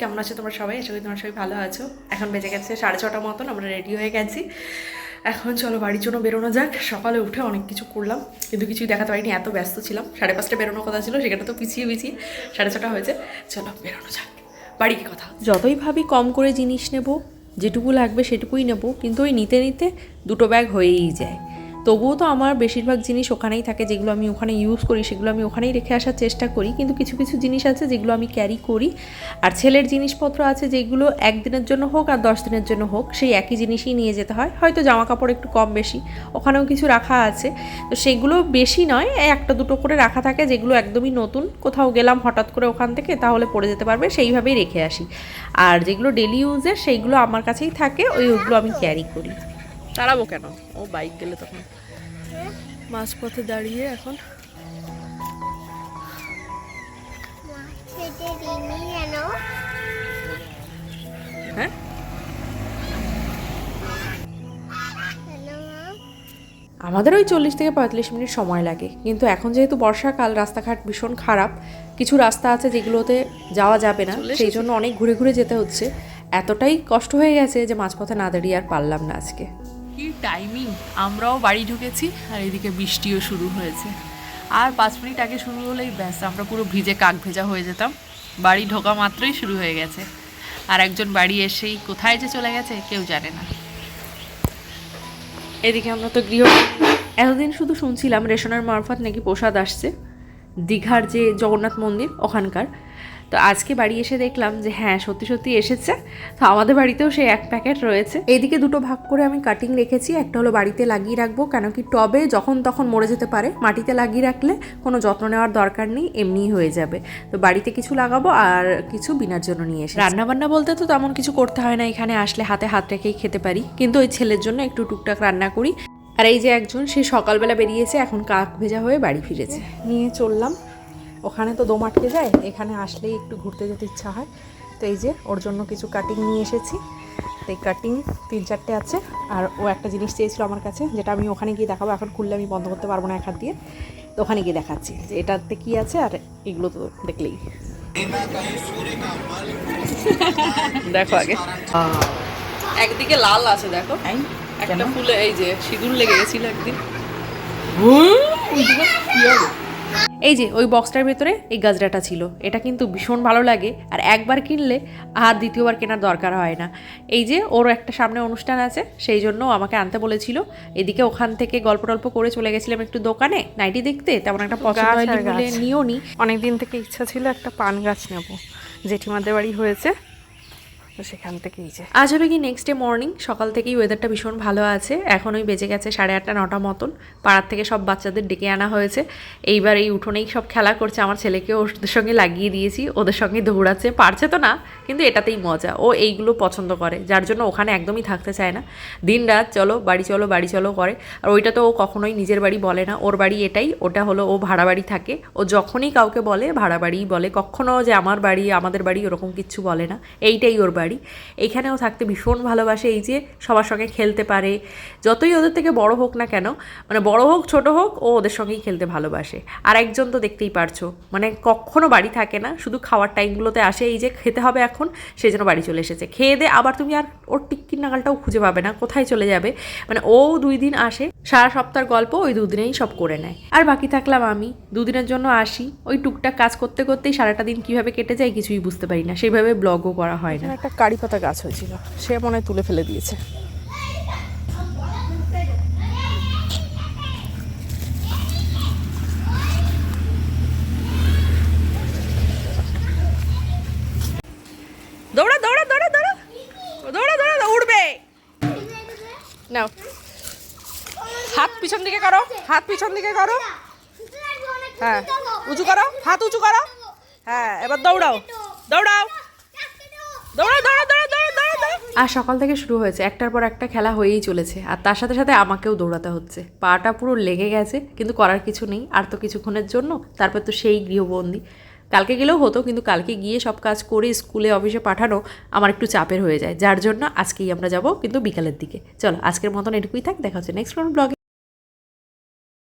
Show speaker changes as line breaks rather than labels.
কেমন আছো তোমরা সবাই? আশা করি তোমরা সবাই ভালো আছো। এখন বেজে গেছে সাড়ে ছটা মতন, আমরা রেডি হয়ে গেছি। এখন চলো বাড়ির জন্য বেরোনো যাক। সকালে উঠে অনেক কিছু করলাম, কিন্তু কিছুই দেখাতে পারিনি, এত ব্যস্ত ছিলাম। সাড়ে পাঁচটা বেরোনোর কথা ছিল, সেখানে তো পিছিয়ে পিছিয়ে সাড়ে ছটা হয়েছে। চলো বেরোনো যাক। বাড়ি কথা? যতই ভাবি কম করে জিনিস নেব, যেটুকু লাগবে সেটুকুই নেব, কিন্তু ওই নিতে নিতে দুটো ব্যাগ হয়েই যায়। তবুও তো আমার বেশিরভাগ জিনিস ওখানেই থাকে, যেগুলো আমি ওখানে ইউজ করি, সেগুলো আমি ওখানেই রেখে আসার চেষ্টা করি। কিন্তু কিছু কিছু জিনিস আছে যেগুলো আমি ক্যারি করি। আর ছেলের জিনিসপত্র আছে যেগুলো একদিনের জন্য হোক আর দশ দিনের জন্য হোক, সেই একই জিনিসই নিয়ে যেতে হয়। হয়তো জামা কাপড় একটু কম বেশি, ওখানেও কিছু রাখা আছে। তো সেগুলো বেশি নয় একটা দুটো করে রাখা থাকে যেগুলো একদমই নতুন। কোথাও গেলাম হঠাৎ করে ওখান থেকে, তাহলে পড়ে যেতে পারবে, সেইভাবেই রেখে আসি। আর যেগুলো ডেলি ইউজের সেইগুলো আমার কাছেই থাকে ওই ওগুলো আমি ক্যারি করি। তাড়াবো কেন? ও বাইক গেলে তখন। মাঝপথে দাঁড়িয়ে এখন। হ্যাঁ? আমাদের ওই চল্লিশ থেকে পঁয়তাল্লিশ মিনিট সময় লাগে। কিন্তু এখন যেহেতু বর্ষাকাল রাস্তাঘাট ভীষণ খারাপ কিছু রাস্তা আছে যেগুলোতে যাওয়া যাবে না। সেই জন্য অনেক ঘুরে ঘুরে যেতে হচ্ছে। এতটাই কষ্ট হয়ে গেছে যে মাঝপথে না দাঁড়িয়ে আর পারলাম না আজকে।
টাইমিং আমরাও বাড়ি ঢুকেছি আর এদিকে বৃষ্টিও শুরু হয়েছে। আর পাঁচ মিনিট আগে শুরু হলেই ব্যাস, আমরা পুরো ভিজে কাক ভেজা হয়ে যেতাম। বাড়ি ঢোকা মাত্রই শুরু হয়ে গেছে। আর একজন বাড়ি এসেই কোথায় যে চলে গেছে কেউ জানে না।
এদিকে আমরা তো গৃহ এতদিন শুধু শুনছিলাম রেশনের মারফত নাকি প্রসাদ আসছে। দীঘার যে জগন্নাথ মন্দির ওখানকার। তো আজকে বাড়ি এসে দেখলাম যে হ্যাঁ সত্যি সত্যি এসেছে। তো আমাদের বাড়িতেও সেই এক প্যাকেট রয়েছে। এইদিকে দুটো ভাগ করে আমি কাটিং রেখেছি একটা হলো বাড়িতে লাগিয়ে রাখব কেন কি টবে যখন তখন মরে যেতে পারে। মাটিতে লাগিয়ে রাখলে কোনো যত্ন নেওয়ার দরকার নেই এমনিই হয়ে যাবে। তো বাড়িতে কিছু লাগাবো আর কিছু বিনার জন্য নিয়ে এসে রান্না বান্না বলতে তো তেমন কিছু করতে হয় না এখানে আসলে হাতে হাত রেখেই খেতে পারি। কিন্তু ওই ছেলের জন্য একটু টুকটাক রান্না করি। আর এই যে একজন সে সকালবেলা বেরিয়েছে এখন কাক ভেজা হয়ে বাড়ি ফিরেছে। নিয়ে চললাম। ওখানে তো দম আটকে যায় এখানে আসলেই একটু ঘুরতে যেতে ইচ্ছা হয়। তো এই যে ওর জন্য কিছু কাটিং নিয়ে এসেছি। তো এই কাটিং তিন চারটে আছে। আর ও একটা জিনিস চেয়েছিল আমার কাছে যেটা আমি ওখানে গিয়ে দেখাবো। এখন খুললে আমি বন্ধ করতে পারব না এক হাত দিয়ে। তো ওখানে গিয়ে দেখাচ্ছি যে এটাতে কী আছে আর এগুলো তো দেখলেই। দেখো আগে। একদিকে লাল আছে দেখো। একটা ফুলে এই যে সিঁদুর লেগে গেছিল একদিন। এই যে ওই বক্সটার ভেতরে এই গাজরাটা ছিল। এটা কিন্তু ভীষণ ভালো লাগে। আর একবার কিনলে আর দ্বিতীয়বার কেনার দরকার হয় না। এই যে ওর একটা সামনে অনুষ্ঠান আছে সেই জন্য আমাকে আনতে বলেছিল। এদিকে ওখান থেকে গল্প টল্প করে চলে গেছিলাম একটু দোকানে। নাইটি দেখতে তেমন একটা পছন্দ হয়নি নিও নি
অনেক দিন থেকে ইচ্ছা ছিল একটা পান গাছ নেব। জেঠিমাদের বাড়ি হয়েছে। তো সেখান থেকেই যে।
হবে কি নেক্সট ডে মর্নিং সকাল থেকেই ওয়েদারটা ভীষণ ভালো আছে। এখন ওই বেজে গেছে সাড়ে আটটা, নটা মতন। পাড়ার থেকে সব বাচ্চাদের ডেকে আনা হয়েছে। এইবার এই উঠোনেই সব খেলা করছে। আমার ছেলেকে ওদের সঙ্গে লাগিয়ে দিয়েছি। ওদের সঙ্গে দৌড়াচ্ছে। পারছে তো না, কিন্তু এটাতেই মজা। ও এইগুলো পছন্দ করে, যার জন্য ওখানে একদমই থাকতে চায় না। দিন রাত চলো, বাড়ি চলো বাড়ি চলো করে। আর ওইটা তো ও কখনোই নিজের বাড়ি বলে না। ওর বাড়ি এটাই। ওটা হলো ও ভাড়া বাড়ি থাকে। ও যখনই কাউকে বলে, ভাড়া বাড়িই বলে। কখনো যে আমার বাড়ি, আমাদের বাড়ি ওরকম কিচ্ছু বলে না। এইটাই ওর বাড়ি। এইখানেও থাকতে ভীষণ ভালোবাসে এই যে সবার সঙ্গে খেলতে পারে। যতই ওদের থেকে বড় হোক না কেন মানে বড় হোক, ছোট হোক, ও ওদের সঙ্গেই খেলতে ভালোবাসে। আর একজন তো দেখতেই পারছ মানে কখনো বাড়ি থাকে না, শুধু খাওয়ার টাইমগুলোতে আসে এই যে খেতে হবে এখন সেই জন্য বাড়ি চলে এসেছে। খেয়ে দে, আবার তুমি আর ওর টিক্কির নাগালটাও খুঁজে পাবে না, কোথায় চলে যাবে? মানে ও দুই দিন আসে, সারা সপ্তাহের গল্প ওই দুদিনেই সব করে নেয়। আর বাকি থাকলাম আমি, দুদিনের জন্য আসি। ওই টুকটাক কাজ করতে করতেই সারাটা দিন কীভাবে কেটে যায় কিছুই বুঝতে পারি না, সেইভাবে ব্লগও করা হয় না।
কারি পাতা গাছ হয়েছিল, সে মনে তুলে ফেলে দিয়েছে।
দৌড়া দৌড়া দৌড়া দৌড়া। দৌড়া দৌড়া নাও। হাত পিছন দিকে করো, হাত পিছন দিকে করো। হ্যাঁ উঁচু করো, হাত উঁচু করো। হ্যাঁ এবার দৌড়াও। দৌড়াও। আর সকাল থেকে শুরু হয়েছে। একটার পর একটা খেলা হয়েই চলেছে। আর তার সাথে সাথে আমাকেও দৌড়াতে হচ্ছে। পাটা পুরো লেগে গেছে, কিন্তু করার কিছু নেই। আর তো কিছুক্ষণের জন্য, তারপর তো সেই গৃহবন্দী। কালকে গেলেও হতো, কিন্তু কালকে গিয়ে সব কাজ করে স্কুলে, অফিসে পাঠানো আমার একটু চাপের হয়ে যায়। যার জন্য আজকেই আমরা যাব কিন্তু বিকালের দিকে। চলো, আজকের মতন এটুকুই থাক। দেখা হচ্ছে নেক্সট কোনো ব্লগে